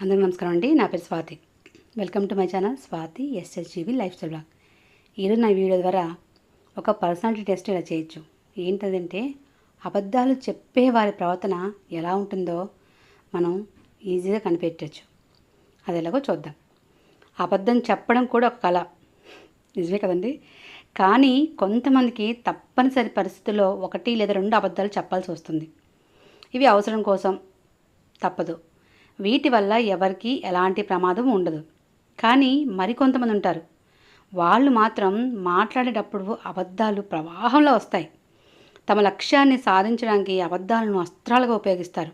అందరూ నమస్కారం అండి. నా పేరు Swathi. Welcome to my channel Swathi SSGV lifestyle blog ఈరోజు నా వీడియో ద్వారా ఒక పర్సనాలిటీ టెస్ట్ ఇలా చేయొచ్చు. ఏంటంటే అబద్ధాలు చెప్పే వారి ప్రవర్తన ఎలా ఉంటుందో మనం ఈజీగా కనిపెట్టచ్చు. అది ఎలాగో చూద్దాం. అబద్ధం చెప్పడం కూడా ఒక కళ. నిజమే కదండి? కానీ కొంతమందికి తప్పనిసరి పరిస్థితుల్లో ఒకటి లేదా రెండు అబద్ధాలు చెప్పాల్సి వస్తుంది. ఇవి అవసరం కోసం తప్పదు. వీటి వల్ల ఎవరికి ఎలాంటి ప్రమాదం ఉండదు. కానీ మరికొంతమంది ఉంటారు. వాళ్ళు మాత్రం మాట్లాడేటప్పుడు అబద్ధాలు ప్రవాహంలో వస్తాయి. తమ లక్ష్యాన్ని సాధించడానికి అబద్ధాలను అస్త్రాలుగా ఉపయోగిస్తారు.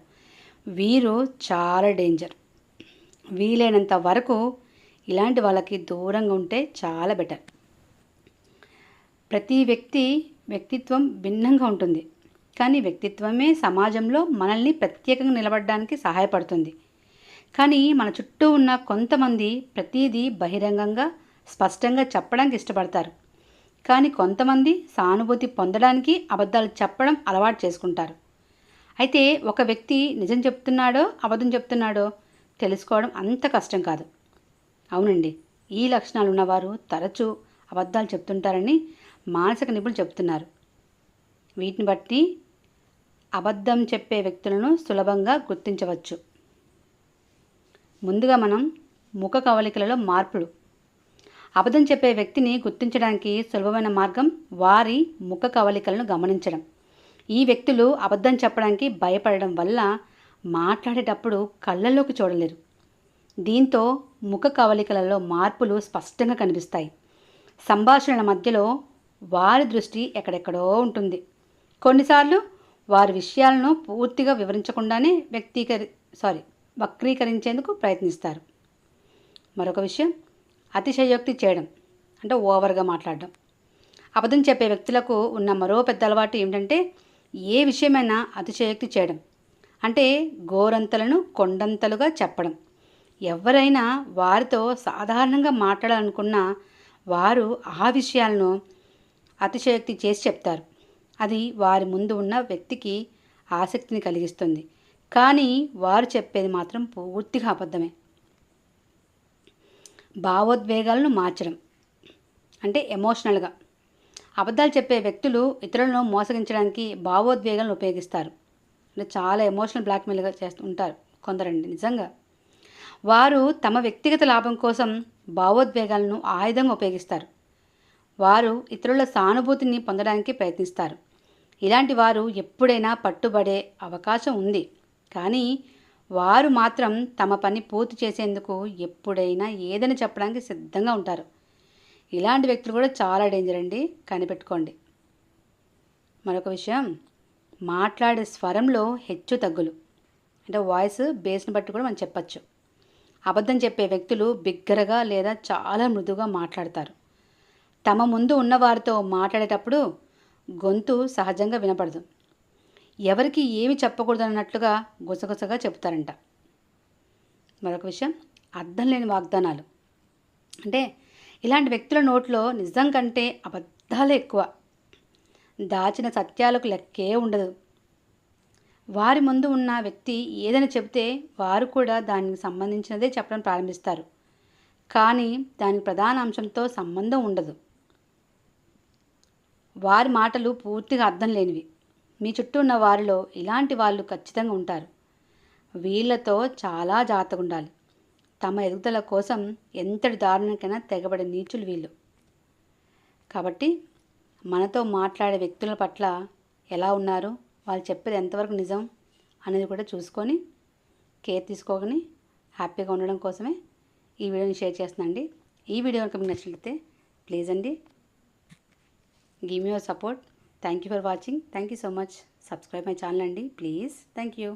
వీరు చాలా డేంజర్. వీలైనంత వరకు ఇలాంటి వాళ్ళకి దూరంగా ఉంటే చాలా బెటర్. ప్రతి వ్యక్తి వ్యక్తిత్వం భిన్నంగా ఉంటుంది. కానీ వ్యక్తిత్వమే సమాజంలో మనల్ని ప్రత్యేకంగా నిలబడడానికి సహాయపడుతుంది. కానీ మన చుట్టూ ఉన్న కొంతమంది ప్రతిదీ బహిరంగంగా స్పష్టంగా చెప్పడానికి ఇష్టపడతారు. కానీ కొంతమంది సానుభూతి పొందడానికి అబద్ధాలు చెప్పడం అలవాటు చేసుకుంటారు. అయితే ఒక వ్యక్తి నిజం చెప్తున్నాడో అబద్ధం చెప్తున్నాడో తెలుసుకోవడం అంత కష్టం కాదు. అవునండి ఈ లక్షణాలు ఉన్నవారు తరచూ అబద్ధాలు చెప్తుంటారని మానసిక నిపుణులు చెప్తున్నారు. వీటిని బట్టి అబద్ధం చెప్పే వ్యక్తులను సులభంగా గుర్తించవచ్చు. ముందుగా మనం ముఖ కవలికలలో మార్పులు. అబద్ధం చెప్పే వ్యక్తిని గుర్తించడానికి సులభమైన మార్గం వారి ముఖ కవలికలను గమనించడం. ఈ వ్యక్తులు అబద్ధం చెప్పడానికి భయపడడం వల్ల మాట్లాడేటప్పుడు కళ్ళల్లోకి చూడలేరు. దీంతో ముఖ కవలికలలో మార్పులు స్పష్టంగా కనిపిస్తాయి. సంభాషణల మధ్యలో వారి దృష్టి ఎక్కడెక్కడో ఉంటుంది. కొన్నిసార్లు వారి విషయాలను పూర్తిగా వివరించకుండానే వ్యక్తీకరి సారీ వక్రీకరించేందుకు ప్రయత్నిస్తారు. మరొక విషయం అతిశయోక్తి చేయడం అంటే ఓవర్గా మాట్లాడడం. అబద్ధం చెప్పే వ్యక్తులకు ఉన్న మరో పెద్ద అలవాటు ఏమిటంటే ఏ విషయమైనా అతిశయోక్తి చేయడం. అంటే గోరంతలను కొండంతలుగా చెప్పడం. ఎవరైనా వారితో సాధారణంగా మాట్లాడాలనుకున్నా వారు ఆ విషయాలను అతిశయోక్తి చేసి చెప్తారు. అది వారి ముందు ఉన్న వ్యక్తికి ఆసక్తిని కలిగిస్తుంది. కానీ వారు చెప్పేది మాత్రం పూర్తిగా అబద్ధమే. భావోద్వేగాలను మార్చడం అంటే ఎమోషనల్గా అబద్ధాలు చెప్పే వ్యక్తులు ఇతరులను మోసగించడానికి భావోద్వేగాలను ఉపయోగిస్తారు. అంటే చాలా ఎమోషనల్ బ్లాక్మెయిల్గా చేస్తూ ఉంటారు కొందరండి నిజంగా. వారు తమ వ్యక్తిగత లాభం కోసం భావోద్వేగాలను ఆయుధంగా ఉపయోగిస్తారు. వారు ఇతరుల సానుభూతిని పొందడానికి ప్రయత్నిస్తారు. ఇలాంటి వారు ఎప్పుడైనా పట్టుబడే అవకాశం ఉంది. కానీ వారు మాత్రం తమ పని పూర్తి చేసేందుకు ఎప్పుడైనా ఏదని చెప్పడానికి సిద్ధంగా ఉంటారు. ఇలాంటి వ్యక్తులు కూడా చాలా డేంజర్ అండి. కనిపెట్టుకోండి. మరొక విషయం మాట్లాడే స్వరంలో హెచ్చు తగ్గులు. అంటే వాయిస్ బేస్ని బట్టి కూడా మనం చెప్పచ్చు. అబద్ధం చెప్పే వ్యక్తులు బిగ్గరగా లేదా చాలా మృదుగా మాట్లాడతారు. తమ ముందు ఉన్నవారితో మాట్లాడేటప్పుడు గొంతు సహజంగా వినపడదు. ఎవరికి ఏమి చెప్పకూడదన్నట్లుగా గుసగుసగా చెప్తారంట మరొక విషయం అర్థం లేని వాగ్దానాలు. అంటే ఇలాంటి వ్యక్తుల నోట్లో నిజం కంటే అబద్ధాలే ఎక్కువ. దాచిన సత్యాలకు లెక్కే ఉండదు. వారి ముందు ఉన్న వ్యక్తి ఏదైనా చెబితే వారు కూడా దానికి సంబంధించినదే చెప్పడం ప్రారంభిస్తారు. కానీ దాని ప్రధాన అంశంతో సంబంధం ఉండదు. వారి మాటలు పూర్తిగా అర్థం లేనివి. మీ చుట్టూ ఉన్న వారిలో ఇలాంటి వాళ్ళు ఖచ్చితంగా ఉంటారు. వీళ్ళతో చాలా జాగ్రత్తగా ఉండాలి తమ ఎదుగుదల కోసం ఎంతటి దారుణకైనా తెగబడే నీచులు వీళ్ళు. కాబట్టి మనతో మాట్లాడే వ్యక్తుల పట్ల ఎలా ఉన్నారు? వాళ్ళు చెప్పేది ఎంతవరకు నిజం అనేది కూడా చూసుకొని కేర్ తీసుకోకని హ్యాపీగా ఉండడం కోసమే ఈ వీడియోని షేర్ చేస్తున్నానండి ఈ వీడియో కనుక మీకు నచ్చినట్లయితే ప్లీజ్ అండి. Give your support. thank you for watching thank you so much subscribe my channel అండి ప్లీజ్ థ్యాంక్ యూ